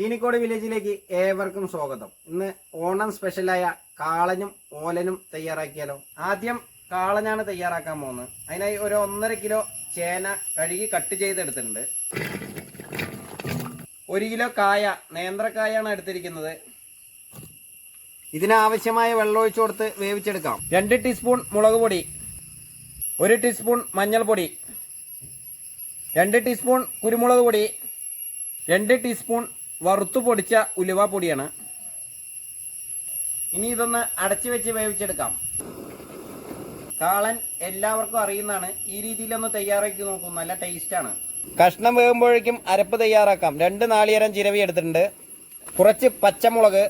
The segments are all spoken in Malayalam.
ചീനിക്കോട് വില്ലേജിലേക്ക് ഏവർക്കും സ്വാഗതം. ഇന്ന് ഓണം സ്പെഷ്യലായ കാളനും ഓലനും തയ്യാറാക്കിയാലോ? ആദ്യം കാളനാണ് തയ്യാറാക്കാൻ പോകുന്നത്. അതിനായി ഒരു ഒന്നര കിലോ ചേന കഴുകി കട്ട് ചെയ്തെടുത്തിട്ടുണ്ട്. ഒരു കിലോ കായ നേന്ത്രക്കായാണ് എടുത്തിരിക്കുന്നത്. ഇതിനാവശ്യമായ വെള്ളം ഒഴിച്ചു കൊടുത്ത് വേവിച്ചെടുക്കാം. രണ്ട് ടീസ്പൂൺ മുളക് പൊടി ഒരു ടീസ്പൂൺ മഞ്ഞൾപ്പൊടി രണ്ട് ടീസ്പൂൺ കുരുമുളക് പൊടി രണ്ട് ടീസ്പൂൺ വറുത്തു പൊടിച്ച ഉലുവ പൊടിയാണ്. ഇനി ഇതൊന്ന് അടച്ചു വെച്ച് വേവിച്ചെടുക്കാം. കാളൻ എല്ലാവർക്കും അറിയുന്നതാണ്. ഈ രീതിയിലൊന്ന് തയ്യാറാക്കി നോക്കും. നല്ല ടേസ്റ്റാണ് കഷ്ണം വേകുമ്പോഴേക്കും അരപ്പ് തയ്യാറാക്കാം. രണ്ട് നാളികേരം ചിരവി എടുത്തിട്ടുണ്ട്. കുറച്ച് പച്ചമുളക്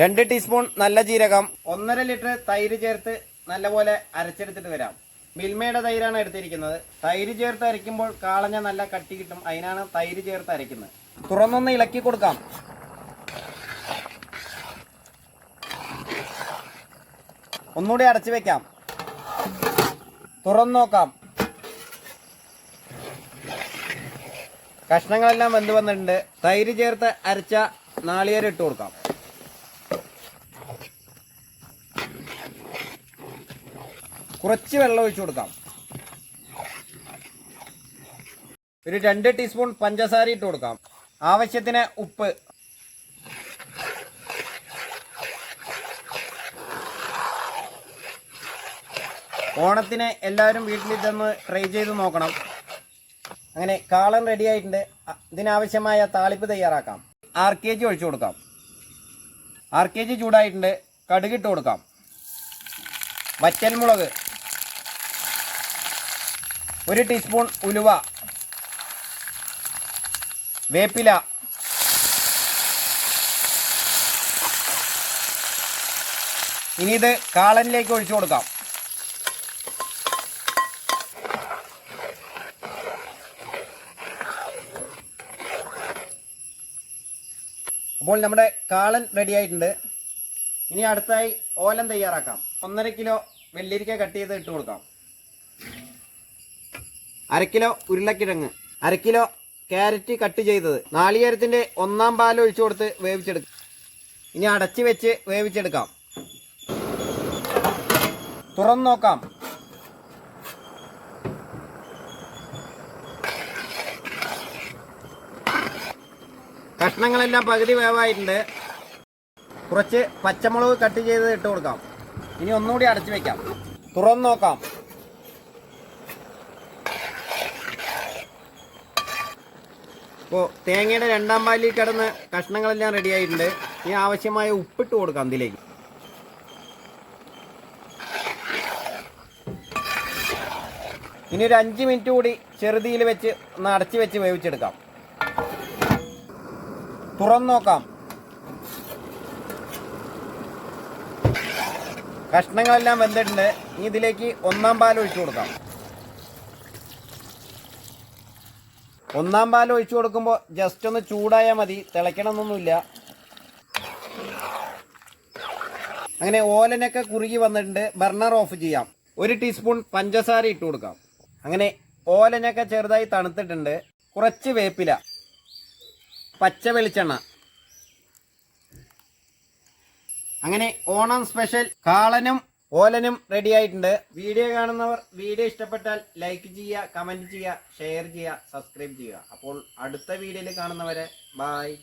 രണ്ട് ടീസ്പൂൺ നല്ല ജീരകം ഒന്നര ലിറ്റർ തൈര് ചേർത്ത് നല്ലപോലെ അരച്ചെടുത്തിട്ട് വരാം. മിൽമയുടെ തൈരാണ് എടുത്തിരിക്കുന്നത്. തൈര് ചേർത്ത് അരയ്ക്കുമ്പോൾ കാളഞ്ഞ നല്ല കട്ടി കിട്ടും. അതിനാണ് തൈര് ചേർത്ത് അരയ്ക്കുന്നത്. തുറന്നൊന്ന് ഇളക്കി കൊടുക്കാം. ഒന്നുകൂടി അടച്ചു വെക്കാം. തുറന്നു നോക്കാം. കഷ്ണങ്ങളെല്ലാം വെന്ത് വന്നിട്ടുണ്ട്. തൈര് ചേർത്ത് അരച്ച നാളികേരം ഇട്ട് കൊടുക്കാം. കുറച്ച് വെള്ളം ഒഴിച്ചു കൊടുക്കാം. ഒരു രണ്ട് ടീസ്പൂൺ പഞ്ചസാര ഇട്ട് കൊടുക്കാം. ആവശ്യത്തിന് ഉപ്പ്. ഓണത്തിന് എല്ലാവരും വീട്ടിൽ ഇതൊന്ന് ട്രൈ ചെയ്ത് നോക്കണം. അങ്ങനെ കാളൻ റെഡി ആയിട്ടുണ്ട്. ഇതിനാവശ്യമായ താളിപ്പ് തയ്യാറാക്കാം. ആർ കെ ജി ഒഴിച്ചു കൊടുക്കാം. ആർ കെ ജി ചൂടായിട്ടുണ്ട്. കടുകിട്ട് കൊടുക്കാം. വറ്റൽമുളക്. ഒരു ടീസ്പൂൺ ഉലുവ. വേപ്പില. ഇനി ഇത് കാളനിലേക്ക് ഒഴിച്ചു കൊടുക്കാം. അപ്പോൾ നമ്മുടെ കാളൻ റെഡി ആയിട്ടുണ്ട്. ഇനി അടുത്തായി ഓലം തയ്യാറാക്കാം. ഒന്നര കിലോ വെള്ളിരിക്ക കട്ട് ചെയ്ത് ഇട്ട് കൊടുക്കാം. അര കിലോ ഉരുളക്കിഴങ്ങ് അര കിലോ ക്യാരറ്റ് കട്ട് ചെയ്തത്. നാളികേരത്തിന്റെ ഒന്നാം പാൽ ഒഴിച്ചു കൊടുത്ത് വേവിച്ചെടുക്കാം. ഇനി അടച്ചു വെച്ച് വേവിച്ചെടുക്കാം. തുറന്നു നോക്കാം. കഷ്ണങ്ങളെല്ലാം പകുതി വേവായിട്ടുണ്ട്. കുറച്ച് പച്ചമുളക് കട്ട് ചെയ്ത് ഇട്ട് കൊടുക്കാം. ഇനി ഒന്നുകൂടി അടച്ചു വെക്കാം. തുറന്നു നോക്കാം. ഇപ്പോൾ തേങ്ങയുടെ രണ്ടാം പാലിൽ കിടന്ന് കഷ്ണങ്ങളെല്ലാം റെഡി ആയിട്ടുണ്ട് ഇനി ആവശ്യമായ ഉപ്പിട്ട് കൊടുക്കാം അതിലേക്ക്. ഇനി ഒരു അഞ്ച് മിനിറ്റ് കൂടി ചെറുതിയിൽ വെച്ച് ഒന്ന് അടച്ചു വെച്ച് വേവിച്ചെടുക്കാം. തുറന്നു നോക്കാം. കഷ്ണങ്ങളെല്ലാം വെന്തിട്ടുണ്ട്. ഇനി ഇതിലേക്ക് ഒന്നാം പാൽ ഒഴിച്ചു കൊടുക്കാം. ഒന്നാം പാൽ ഒഴിച്ചു കൊടുക്കുമ്പോൾ ജസ്റ്റ് ഒന്ന് ചൂടായാൽ മതി. തിളയ്ക്കണമെന്നൊന്നുമില്ല. അങ്ങനെ ഓലനൊക്കെ കുറുകി വന്നിട്ടുണ്ട്. ബർണർ ഓഫ് ചെയ്യാം. ഒരു ടീസ്പൂൺ പഞ്ചസാര ഇട്ട് കൊടുക്കാം. അങ്ങനെ ഓലനൊക്കെ ചെറുതായി തണുത്തിട്ടുണ്ട്. കുറച്ച് വേപ്പില പച്ച വെളിച്ചെണ്ണ. അങ്ങനെ ഓണം സ്പെഷ്യൽ കാളനും ഓലനും റെഡി ആയിട്ടുണ്ട്. വീഡിയോ കാണുന്നവർ വീഡിയോ ഇഷ്ടപ്പെട്ടാൽ ലൈക്ക് ചെയ്യുക കമന്റ് ചെയ്യുക ഷെയർ ചെയ്യുക സബ്സ്ക്രൈബ് ചെയ്യുക. അപ്പോൾ അടുത്ത വീഡിയോയിൽ കാണുന്നവരെ ബായ്